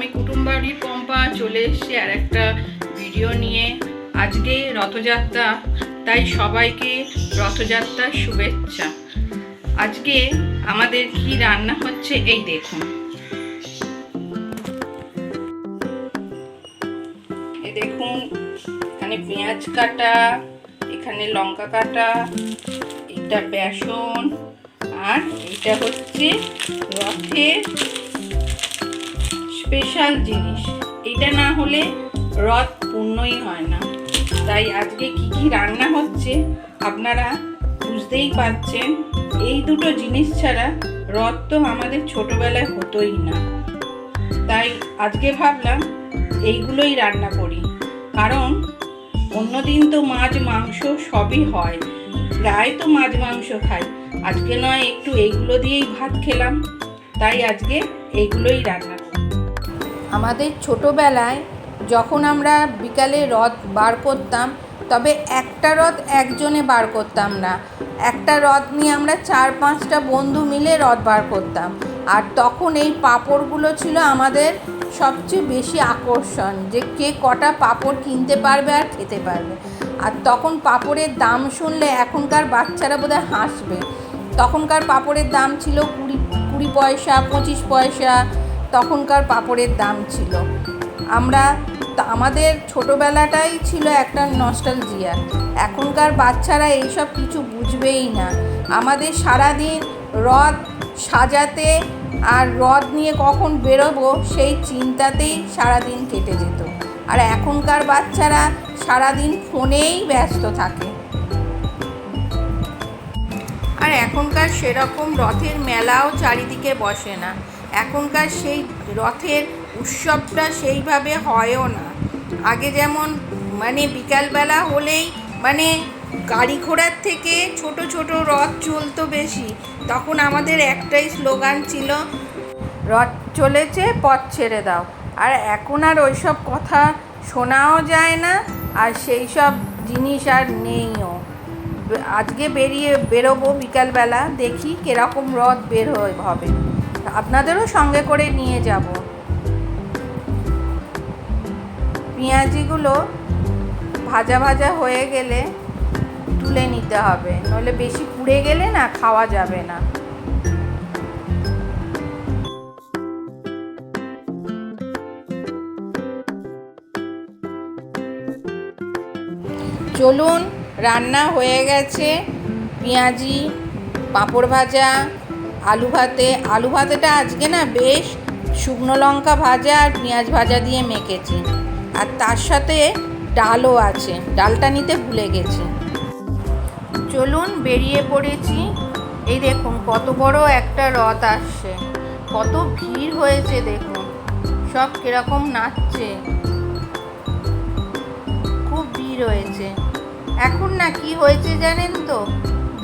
আমি কুটুমবাড়ির পম্পা চলে এসেছি আর একটা ভিডিও নিয়ে। আজকে রথযাত্রা, তাই সবাইকে রথযাত্রার শুভেচ্ছা। আজকে আমাদের কি রান্না হচ্ছে, এই দেখুন। এই দেখুন, এখানে পেঁয়াজ কাটা, এখানে লঙ্কা কাটা এটা বেসন, আর এটা হচ্ছে রথের স্পেশাল জিনিস। এটা না হলে রথ পূর্ণই হয় না। তাই আজকে কি কি রান্না হচ্ছে আপনারা বুঝতেই পারছেন। এই দুটো জিনিস ছাড়া রথ তো আমাদের ছোটোবেলায় হতোই না। তাই আজকে ভাবলাম এইগুলোই রান্না করি। কারণ অন্যদিন তো মাছ, মাংস সবই হয়। প্রায় তো মাছ, মাংস খাই। আজকে নয়, একটু এইগুলো দিয়েই ভাত খেলাম। তাই আজকে এইগুলোই রান্না আমাদের ছোটোবেলায় যখন আমরা বিকালে রথ বার করতাম, তবে একটা রথ একজনে বার করতাম না। একটা রথ নিয়ে আমরা চার পাঁচটা বন্ধু মিলে রথ বার করতাম। আর তখন এই পাঁপড়গুলো ছিল আমাদের সবচেয়ে বেশি আকর্ষণ, যে কে কটা পাঁপড় কিনতে পারবে আর খেতে পারবে। আর তখন পাঁপড়ের দাম শুনলে এখনকার বাচ্চারা বোধহয় হাসবে। তখনকার পাঁপড়ের দাম ছিল কুড়ি কুড়ি পয়সা, পঁচিশ পয়সা তখনকার পাপড়ের দাম ছিল। আমরা আমাদের ছোটোবেলাটাই ছিল একটা নস্টালজিয়া এখনকার বাচ্চারা এইসব কিছু বুঝবেই না। আমাদের সারাদিন রথ সাজাতে আর রথ নিয়ে কখন বেরোবো সেই চিন্তাতেই সারাদিন কেটে যেত। আর এখনকার বাচ্চারা সারাদিন ফোনেই ব্যস্ত থাকে। আর এখনকার সেরকম রথের মেলাও চারিদিকে বসে না। এখনকার সেই রথের উৎসবটা সেইভাবে হয়ও না। আগে যেমন মানে বিকালবেলা হলেই মানে গাড়ি ঘোড়ার থেকে ছোট ছোট রথ চলতো বেশি, তখন আমাদের একটাই স্লোগান ছিল, রথ চলেছে, পথ ছেড়ে দাও। আর এখন আর ওইসব কথা শোনাও যায় না, আর সেই সব জিনিস আর নেইও। আজকে বেরিয়ে বেরোবো বিকালবেলা, দেখি কীরকম রথ বের হবে। আপনাদেরও সঙ্গে করে নিয়ে যাব। পেঁয়াজিগুলো ভাজা ভাজা হয়ে গেলে তুলে নিতে হবে। নইলে বেশি পুড়ে গেলে না খাওয়া যাবে না। চলুন, রান্না হয়ে গেছে। পেঁয়াজি, পাঁপড় ভাজা আলু ভাতে, আলু ভাতেটা আজকে না বেশ শুকনো লঙ্কা ভাজা আর পেঁয়াজ ভাজা দিয়ে মেখেছি। আর তার সাথে ডালও আছে, ডালটা নিতে ভুলে গেছি। চলুন বেরিয়ে পড়েছি। এই দেখুন কত বড় একটা রথ আসছে। কত ভিড় হয়েছে দেখুন, সব কীরকম নাচছে। খুব ভিড় হয়েছে। এখন না কি হয়েছে জানেন তো?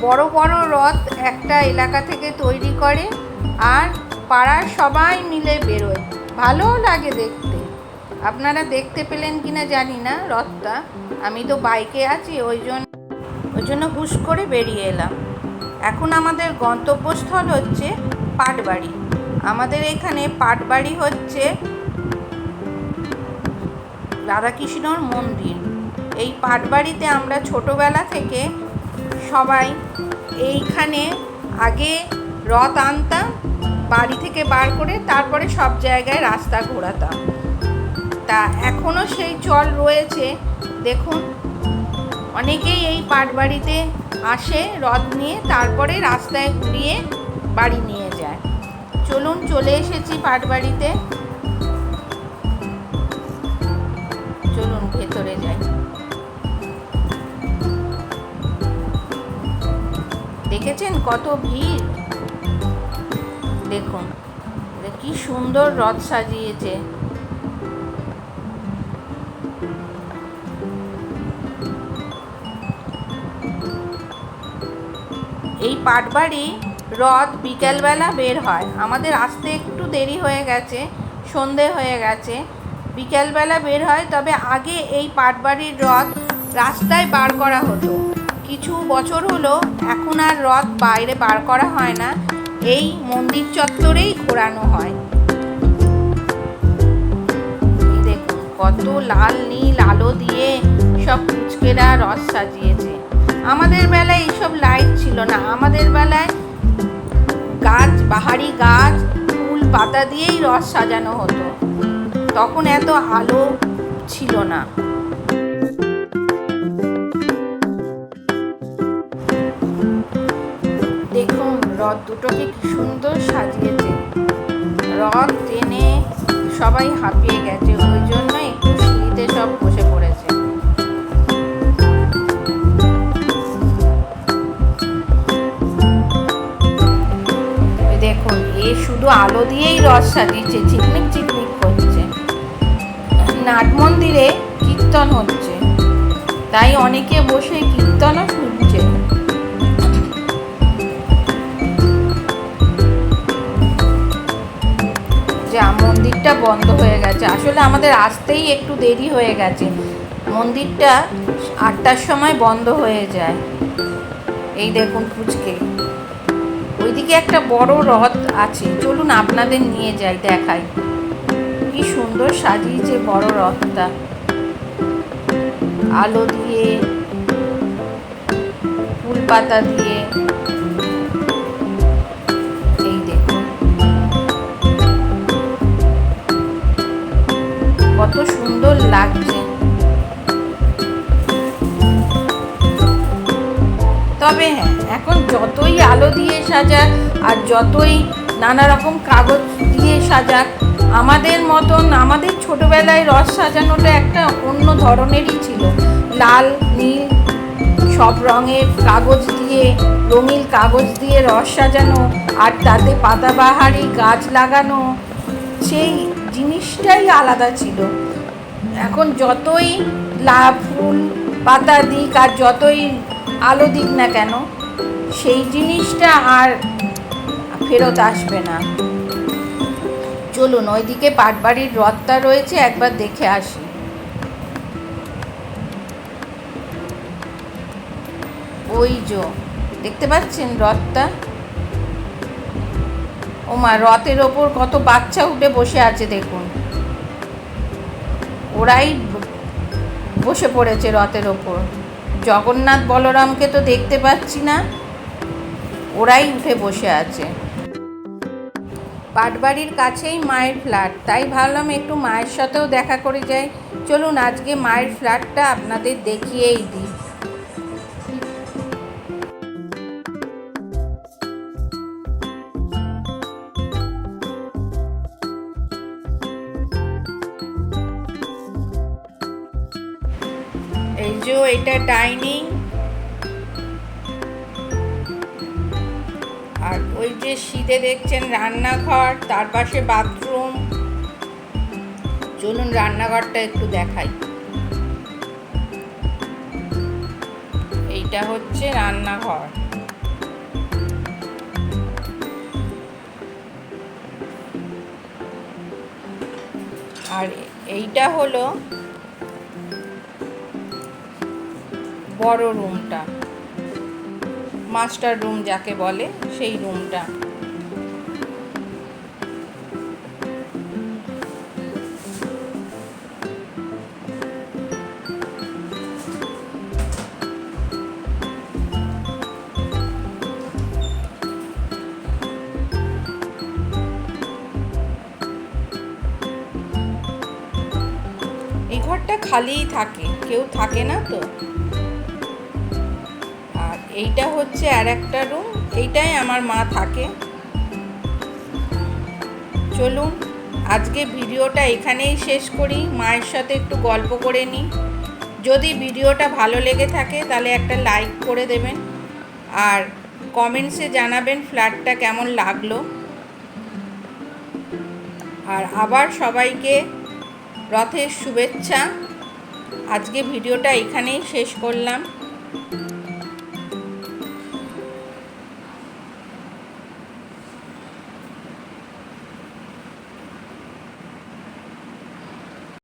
বড় বড় রথ একটা এলাকা থেকে তৈরি করে আর পাড়ার সবাই মিলে বেরোয়। ভালোও লাগে দেখতে। আপনারা দেখতে পেলেন কি না জানি না রথটা। আমি তো বাইকে আছি, ওই জন্য ওই জন্য হুশ করে বেরিয়ে এলাম। এখন আমাদের গন্তব্যস্থল হচ্ছে পাটবাড়ি। আমাদের এখানে পাটবাড়ি হচ্ছে রাধাকৃষ্ণর মন্দির। এই পাটবাড়িতে আমরা ছোটোবেলা থেকে সবাই। এইখানে আগে রথ আনতাম, বাড়ি থেকে বার করে তারপরে সব জায়গায় রাস্তা ঘোরাতাম। তা এখনও সেই চল রয়েছে। দেখুন, অনেকেই এই পাটবাড়িতে আসে রথ নিয়ে, তারপরে রাস্তায় ঘুরিয়ে বাড়ি নিয়ে যায়। চলুন, চলে এসেছি পাটবাড়িতে চলুন, ভেতরে যাই। দেখেছেন? কত ভিড়। দেখুন কি সুন্দর রথ সাজিয়েছে। এই পাটবাড়ি রথ বিকেলবেলা বের হয়। আমাদের আসতে একটু দেরি হয়ে গেছে, সন্ধে হয়ে গেছে। বিকেলবেলা বের হয়, তবে আগে এই পাটবাড়ির রথ রাস্তায় বার করা হতো। কিছু বছর হলো এখন আর রথ বাইরে বার করা হয় না, এই মন্দির চত্বরেই ঘোরানো হয়। কত লাল নীল আলো দিয়ে সব কুচকেরা রস সাজিয়েছে। আমাদের বেলায় এইসব লাইট ছিল না, আমাদের বেলায় গাছ, বাহারি গাছ, ফুল পাতা দিয়েই রস সাজানো হতো। তখন এত আলো ছিল না। রথ দুটোকে কি সুন্দর সাজিয়েছে। রথ টেনে সবাই হাঁপিয়ে গেছে, ওই জন্য একটু সিঁড়িতে সব বসে পড়েছে। দেখুন, এ শুধু আলো দিয়েই রথ সাজিয়েছে চিকমিক চিকমিক করছে। নাট মন্দিরে কীর্তন হচ্ছে। তাই অনেকে বসে কীর্তনও শুনছে। যা মন্দিরটা বন্ধ হয়ে গেছে। আসলে আমাদের আসতেই একটু দেরি হয়ে গেছে। মন্দিরটা আটটার সময় বন্ধ হয়ে যায়। এই দেখুন ফুচকে ওইদিকে একটা বড় রথ আছে। চলুন আপনাদের নিয়ে যাই, দেখাই। কি সুন্দর সাজিয়েছে বড় রথটা। আলো দিয়ে ফুল পাতা দিয়ে সুন্দর লাগছে। তবে হ্যাঁ এখন যতই আলো দিয়ে সাজাক আর যতই নানা রকম কাগজ দিয়ে সাজাক, আমাদের মতন আমাদের ছোটবেলায় রস সাজানোটা একটা অন্য ধরনেরই ছিল। লাল, নীল, সব রঙের কাগজ দিয়ে, রঙিন কাগজ দিয়ে রস সাজানো আর তাতে পাতাবাহারি গাছ লাগানো, সেই জিনিসটাই আলাদা ছিল। এখন যতই লা ফুল পাতা দিক আর যতই আলো দিক না কেন, সেই জিনিসটা আর ফেরত আসবে না। চলুন, ওইদিকে পাটবাড়ির রথটা রয়েছে, একবার দেখে আসি। ওই যো, দেখতে পাচ্ছেন রথটা? ও মা, রথের ওপর কত বাচ্চা উঠে বসে আছে দেখুন। ওরাই বসে পড়েছে রথের ওপর। জগন্নাথ বলরামকে তো দেখতে পাচ্ছি না, ওরাই উঠে বসে আছে। পাটবাড়ির কাছেই মায়ের ফ্ল্যাট, তাই ভাবলাম একটু মায়ের সাথেও দেখা করে যাই। চলুন, আজকে মায়ের ফ্ল্যাটটা আপনাদের দেখিয়েই দিই। যে এটা ডাইনিং। আর ওই যে শীতে দেখছেন রান্নাঘর, তার পাশে বাথরুম। চলুন রান্নাঘরটা একটু দেখাই। এইটা হচ্ছে রান্নাঘর। আর এইটা হলো বড় রুমটা। মাস্টার রুম যাকে বলে, সেই রুমটা। ঘরটা খালিই থাকে, কেউ থাকে না তো? এইটা হচ্ছে আর একটা রুম এইটাই আমার মা থাকে। চলুন, আজকে ভিডিওটা এখানেই শেষ করি, মায়ের সাথে একটু গল্প করে নিই। যদি ভিডিওটা ভালো লেগে থাকে, তাহলে একটা লাইক করে দেবেন। আর কমেন্টসে জানাবেন ফ্ল্যাটটা কেমন লাগল। আর আবার সবাইকে রথের শুভেচ্ছা। আজকে ভিডিওটা এখানেই শেষ করলাম।